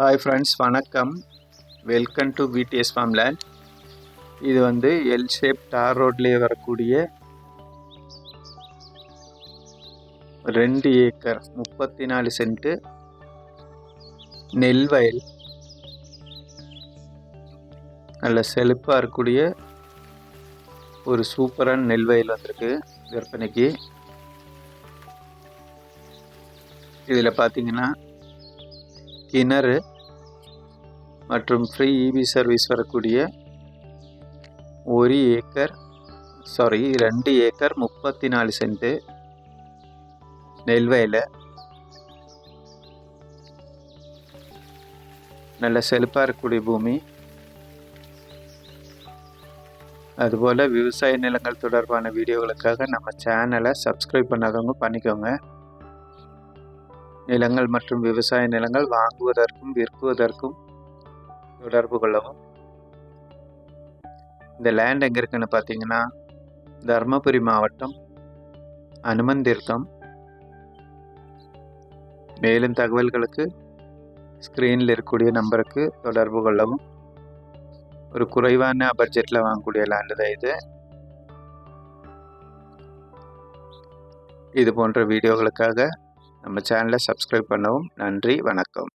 Hi friends வணக்கம். Welcome to PDS farmland இது வந்து எல் ஷேப் டார் ரோட்லேயே வரக்கூடிய ரெண்டு ஏக்கர் முப்பத்தி நாலு சென்ட்டு நெல் வயல். நல்ல செழிப்பாக இருக்கக்கூடிய ஒரு சூப்பரான நெல் வயல் வந்திருக்கு விற்பனைக்கு. இதில் பார்த்தீங்கன்னா கிணறு மற்றும் ஃப்ரீ இபி சர்வீஸ் வரக்கூடிய ஒரு ஏக்கர் சாரி ரெண்டு ஏக்கர் முப்பத்தி நாலு சென்ட்டு நெல்வயல் நல்ல செழிப்பாக இருக்கக்கூடிய பூமி. அதுபோல் விவசாய நிலங்கள் தொடர்பான வீடியோகளுக்காக நம்ம சேனலை சப்ஸ்கிரைப் பண்ணாதவங்க பண்ணிக்கோங்க. நிலங்கள் மற்றும் விவசாய நிலங்கள் வாங்குவதற்கும் விற்குவதற்கும் தொடர்பு கொள்ளவும். இந்த லேண்ட் எங்கே இருக்குன்னு பார்த்தீங்கன்னா தருமபுரி மாவட்டம் அனுமந்தீர்த்தம். மேலும் தகவல்களுக்கு ஸ்க்ரீனில் இருக்கக்கூடிய நம்பருக்கு தொடர்பு கொள்ளவும். ஒரு குறைவான பட்ஜெட்டில் வாங்கக்கூடிய லேண்டு தான் இது. இது போன்ற வீடியோகளுக்காக நம்ம சேனலை சப்ஸ்கிரைப் பண்ணவும் நன்றி வணக்கம்.